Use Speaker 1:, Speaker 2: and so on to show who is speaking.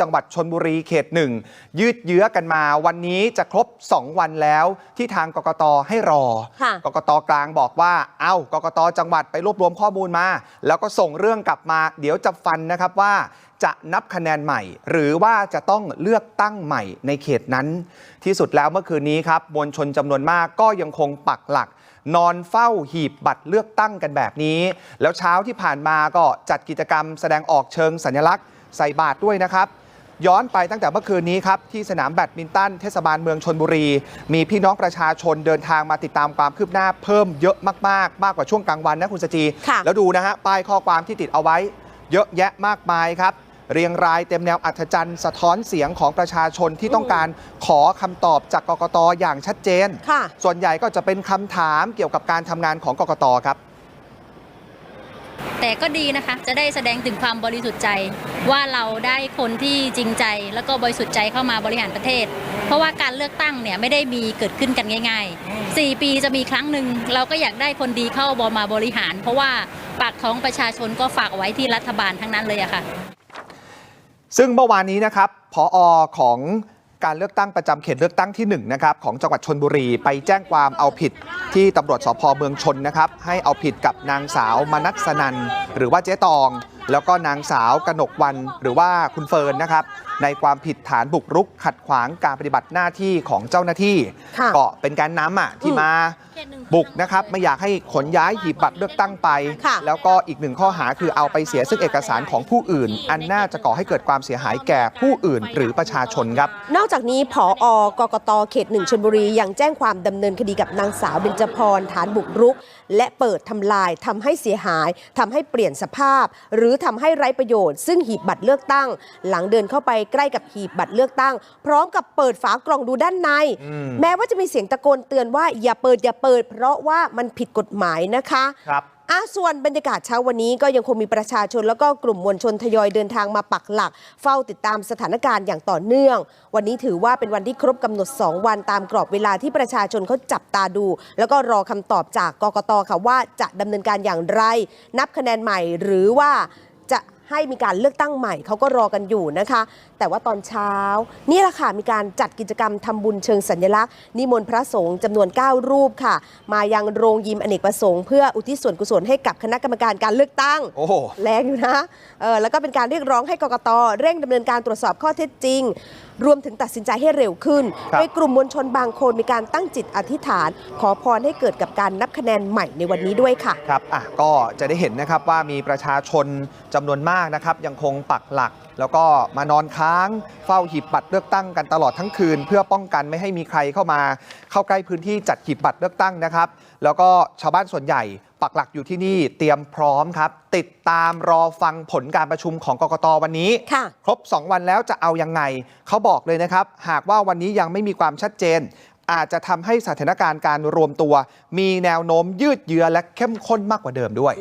Speaker 1: จังหวัดชนบุรีเขตหนึ่งยืดเยื้อกันมา วันนี้จะครบ 2 วันแล้วที่ทางกกตให้รอ
Speaker 2: ค่ะ
Speaker 1: กกตกลางบอกว่า เอ้ากกตจังหวัดไปรวบรวมข้อมูลมา แล้วก็ส่งเรื่องกลับมา เดี๋ยวจะฟันนะครับว่าจะนับคะแนนใหม่ หรือว่าจะต้องเลือกตั้งใหม่ในเขตนั้น ที่สุดแล้วเมื่อคืนนี้ครับมวลชนจำนวนมากก็ยังคงปักหลัก นอนเฝ้าหีบบัตรเลือกตั้งกันแบบนี้ แล้วเช้าที่ผ่านมาก็จัดกิจกรรมแสดงออกเชิงสัญลักษณ์ใส่บาตรด้วยนะครับ ย้อนไปตั้งแต่เมื่อคืนนี้ครับ ที่สนามแบดมินตันเทศบาลเมืองชนบุรี มีพี่น้องประชาชนเดินทางมาติดตามความคืบหน้าเพิ่มเยอะมากๆ มากกว่าช่วงกลางวันนะคุณสจี
Speaker 2: ค่ะ
Speaker 1: แล้วดูนะฮะป้ายข้อความที่ติดเอาไว้ เยอะแยะมากมายครับ เรียงรายเต็มแนวอัธจันทร์สะท้อนเสียงของประชาชนที่ต้องการขอคำตอบจากกกตอย่างชัดเจน
Speaker 2: ค่ะ
Speaker 1: ส่วนใหญ่ก็จะเป็นคำถามเกี่ยวกับการทำงานของกกตครับ
Speaker 3: แต่ก็ดีนะคะ จะได้แสดงถึงความบริสุทธิ์ใจ ว่าเราได้คนที่จริงใจ แล้วก็บริสุทธิ์ใจเข้ามาบริหารประเทศ เพราะว่าการเลือกตั้งเนี่ยไม่ได้มีเกิดขึ้นกันง่าย ๆ 4 ปีจะมีครั้งหนึ่งเราก็อยากได้คนดีเข้าบมาบริหาร เพราะว่าปากท้องประชาชนก็ฝากไว้ที่รัฐบาลทั้งนั้นเลยอะค่ะ
Speaker 1: ซึ่งเมื่อวานนี้นะครับ พออของ การเลือกตั้งประจำเขตเลือกตั้งที่1นะครับของจังหวัดชนบุรีไปแจ้งความเอาผิดที่ตำรวจสพเมืองชนนะครับให้เอาผิดกับนางสาวมนัสนันหรือว่าเจ๊ตอง แล้วก็นางสาวกนกวันหรือว่าคุณเฟิร์นนะครับ ในความผิดฐานบุกรุกขัดขวางการปฏิบัติหน้าที่ของเจ้าหน้าที่
Speaker 2: ค่ะ
Speaker 1: ก็เป็นการน้ำอะที่มาบุกนะครับไม่อยากให้ขนย้ายหีบบัตรเลือกตั้งไป
Speaker 2: ค่ะ
Speaker 1: แล้วก็อีกหนึ่งข้อหาคือเอาไปเสียซึ่งเอกสารของผู้อื่น อันน่าจะก่อให้เกิดความเสียหายแก่ผู้อื่นหรือประชาชนครับ
Speaker 2: นอกจากนี้ผออกกตเขตหนึ่งชลบุรียังแจ้งความดำเนินคดีกับนางสาวเบญจพรฐานบุกรุก และเปิดทำลายทำให้เสียหายทำให้เปลี่ยนสภาพ หรือทำให้ไร้ประโยชน์ ซึ่งหีบบัตรเลือกตั้ง หลังเดินเข้าไปใกล้กับหีบบัตรเลือกตั้ง พร้อมกับเปิดฝากล่องดูด้านใน
Speaker 1: อืม
Speaker 2: แม้ว่าจะมีเสียงตะโกนเตือนว่าอย่าเปิดอย่าเปิด เพราะว่ามันผิดกฎหมายนะคะ
Speaker 1: ครับ
Speaker 2: อะส่วนบรรยากาศเช้าวันนี้ก็ยังคงมีประชาชน แล้วก็กลุ่มมวลชนทยอยเดินทางมาปักหลัก เฝ้าติดตามสถานการณ์อย่างต่อเนื่อง วันนี้ถือว่าเป็นวันที่ครบกำหนด 2 วันตามกรอบเวลาที่ประชาชนเขาจับตาดู แล้วก็รอคำตอบจากกกตค่ะว่าจะดำเนินการอย่างไร นับคะแนนใหม่หรือว่าจะ ให้มีการเลือกตั้งใหม่เขาก็รอกันอยู่นะคะ แต่ว่าตอนเช้า นี่แหละค่ะมีการจัดกิจกรรมทำบุญเชิงสัญลักษณ์ นิมนต์พระสงฆ์จำนวน 9 รูปค่ะ มายังโรงยิมอเนกประสงค์เพื่ออุทิศส่วนกุศลให้กับคณะกรรมการการเลือกตั้ง
Speaker 1: โอ้โห
Speaker 2: แรงอยู่นะเออแล้วก็เป็นการเรียกร้องให้กกตเร่งดำเนินการตรวจสอบข้อเท็จจริง รวมถึงตัดสินใจให้เร็วขึ้น
Speaker 1: ครับ
Speaker 2: โดยกลุ่มมวลชนบางคนมีการตั้งจิตอธิษฐาน ขอพรให้เกิดกับการนับคะแนนใหม่ในวันนี้ด้วยค่ะ
Speaker 1: ครับอะก็จะได้เห็นนะครับว่ามีประชาชนจำนวนมากนะครับยังคงปักหลัก แล้วก็มานอนค้างเฝ้าหีบบัตรเลือกตั้งกันตลอดทั้งคืน เพื่อป้องกันไม่ให้มีใครเข้ามา เข้าใกล้พื้นที่จัดหีบบัตรเลือกตั้งนะครับ แล้วก็ชาวบ้านส่วนใหญ่ ปักหลักอยู่ที่นี่เตรียมพร้อมครับ ติดตามรอฟังผลการประชุมของกกตวันนี้
Speaker 2: ค่ะ
Speaker 1: ครบ 2 วันแล้วจะเอายังไงเขาบอกเลยนะครับ หากว่าวันนี้ยังไม่มีความชัดเจนอาจจะทำให้สถานการณ์การรวมตัว มีแนวโน้มยืดเยื้อและเข้มข้นมากกว่าเดิมด้วย